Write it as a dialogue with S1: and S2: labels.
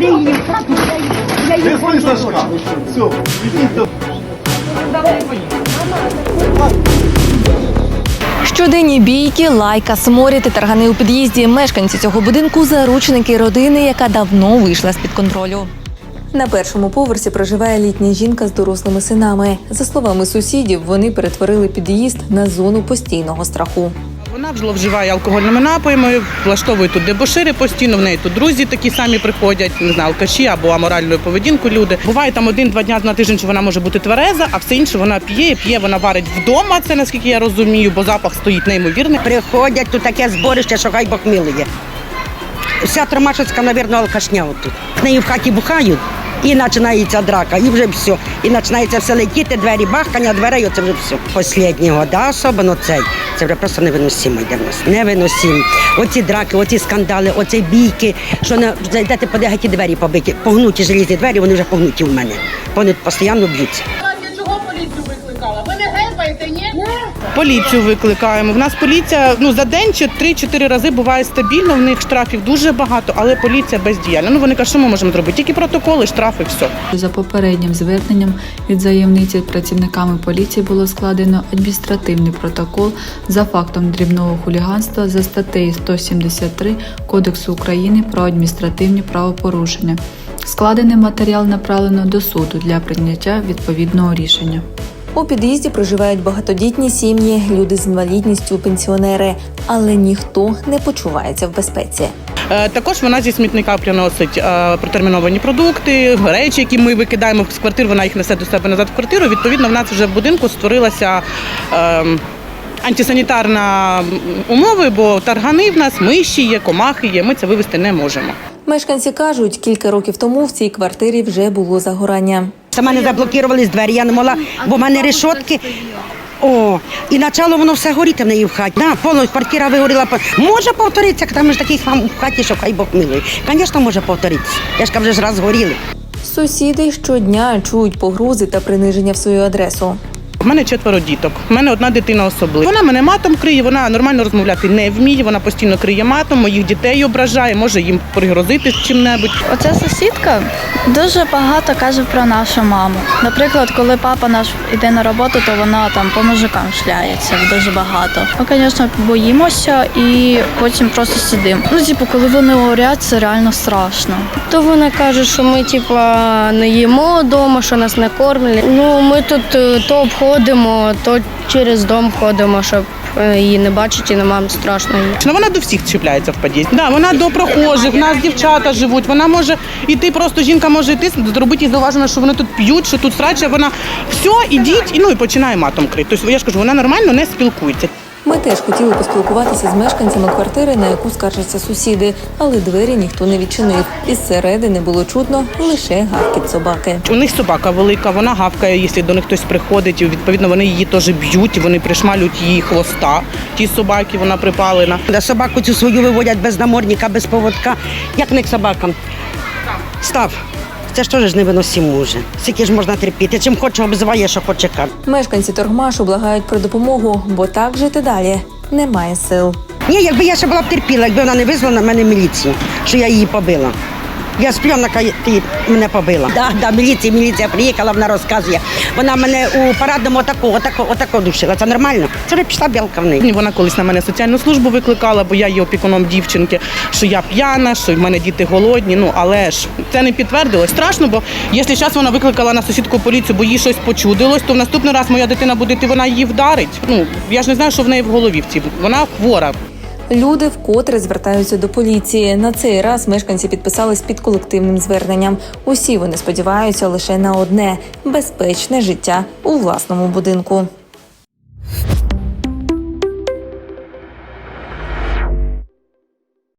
S1: бери її в хату, я її-
S2: Везли Все, ідіть до
S3: Щоденні бійки, лайка, сморід і таргани у під'їзді. Мешканці цього будинку заручники родини, яка давно вийшла з-під контролю. На першому поверсі проживає літня жінка з дорослими синами. За словами сусідів, вони перетворили під'їзд на зону постійного страху.
S4: Вона зловживає алкогольними напоями, влаштовує тут дебошири постійно. В неї тут друзі такі самі приходять, не знаю, алкаші або аморальною поведінкою люди. Буває там один-два дня на тиждень, що вона може бути твереза, а все інше вона п'є, п'є, вона варить вдома. Це наскільки я розумію, бо запах стоїть неймовірний.
S5: Приходять, тут таке зборище, що хай Бог милує. Вся Тромашицька, мабуть, алкашня отут. В неї в хаті бухають. І починається драка, і вже все. І починається все летіти, двері, бахкання, дверей, оце вже все. Останні года особливо цей. Це вже просто невиносимо йде в нас. Невиносимо. Оці драки, оці скандали, оці бійки, що не зайдете, подивите двері побиті. Погнуті желізні двері, вони вже погнуті в мене. Вони постійно б'ються.
S6: Викликала? Ви не гепаєте, ні?
S4: Поліцію викликаємо. В нас поліція ну за день чи 3-4 рази буває стабільно. В них штрафів дуже багато, але поліція бездіяльна. Ну вони кажуть, що ми можемо зробити? Тільки протоколи, штрафи, все.
S7: За попереднім зверненням від заявниці працівниками поліції було складено адміністративний протокол за фактом дрібного хуліганства за статтею 173 Кодексу України про адміністративні правопорушення. Складений матеріал направлено до суду для прийняття відповідного рішення.
S3: У під'їзді проживають багатодітні сім'ї, люди з інвалідністю, пенсіонери, але ніхто не почувається в безпеці.
S4: Е, Також вона зі смітника приносить е, протерміновані продукти, речі, які ми викидаємо з квартир, вона їх несе до себе назад в квартиру. Відповідно, в нас вже в будинку створилася. е, Антисанітарна умови, бо таргани в нас, миші є, комахи є. Ми це вивезти не можемо.
S3: Мешканці кажуть, кілька років тому в цій квартирі вже було загорання.
S5: Це мене заблокували двері, я не могла, бо в мене решотки. О, і почало воно все горіти в неї в хаті. Да, повністю квартира вигоріла. Може повторитися, там ж такий хлам в хаті, що хай Бог милує. Звісно, може повторитися. Я ж кажу, вже ж раз горіли.
S3: Сусіди щодня чують погрози та приниження в свою адресу.
S4: У мене четверо діток. У мене одна дитина особлива. Вона мене матом криє, вона нормально розмовляти не вміє. Вона постійно криє матом, моїх дітей ображає, може їм пригрозити чим-небудь.
S8: Оця сусідка дуже багато каже про нашу маму. Наприклад, коли папа наш йде на роботу, то вона там по мужикам шляється дуже багато. Ми, звісно, боїмося і потім просто сидимо. Ну, типу, коли вони говорять, це реально страшно.
S9: То вона каже, що ми типа не їмо вдома, що нас не кормлять. Ну ми тут е, то обходимо, то через дом ходимо, щоб її не бачить і нам страшно її.
S4: Ну, вона до всіх чіпляється в під'їзді. Да, вона до прохожих, в нас дівчата живуть. Вона може іти, просто жінка може йти, зробити їй зауваження, що вони тут п'ють, що тут сраче. Вона все, ідіть, і ну і починає матом крити. Тобто я ж кажу, вона нормально не спілкується.
S3: Ми теж хотіли поспілкуватися з мешканцями квартири, на яку скаржаться сусіди, але двері ніхто не відчинив. Із середини було чутно лише гавкіт собаки.
S4: У них собака велика, вона гавкає, якщо до них хтось приходить. І, відповідно, вони її теж б'ють, вони пришмалюють її хвоста. Ті собаки, вона припалена.
S5: Де собаку цю свою виводять без намордника, без поводка. Як них собакам? Став. Це ж теж невиносимо вже. Скільки ж можна терпіти? Чим хоче обзиває, що хоче каже.
S3: Мешканці торгмашу благають про допомогу, бо так жити далі немає сил.
S5: Ні, якби я ще була б терпіла, якби вона не визвала на мене міліцію, що я її побила. Я сплю, вона каже, ти мене побила. Да, да, міліція, міліція приїхала, вона розказує. Вона мене у парадному отако, отако, отако душила. Це нормально? Це вже пішла білка в неї.
S4: Вона колись на мене соціальну службу викликала, бо я є опікуном дівчинки, що я п'яна, що в мене діти голодні. Ну але ж це не підтвердилось. Страшно, бо якщо зараз вона викликала на сусідку поліцію, бо їй щось почудилось, то в наступний раз моя дитина буде йти, вона її вдарить. Ну я ж не знаю, що в неї в голові в цій. Вона хвора.
S3: Люди вкотре звертаються до поліції. На цей раз мешканці підписались під колективним зверненням. Усі вони сподіваються лише на одне безпечне життя у власному будинку.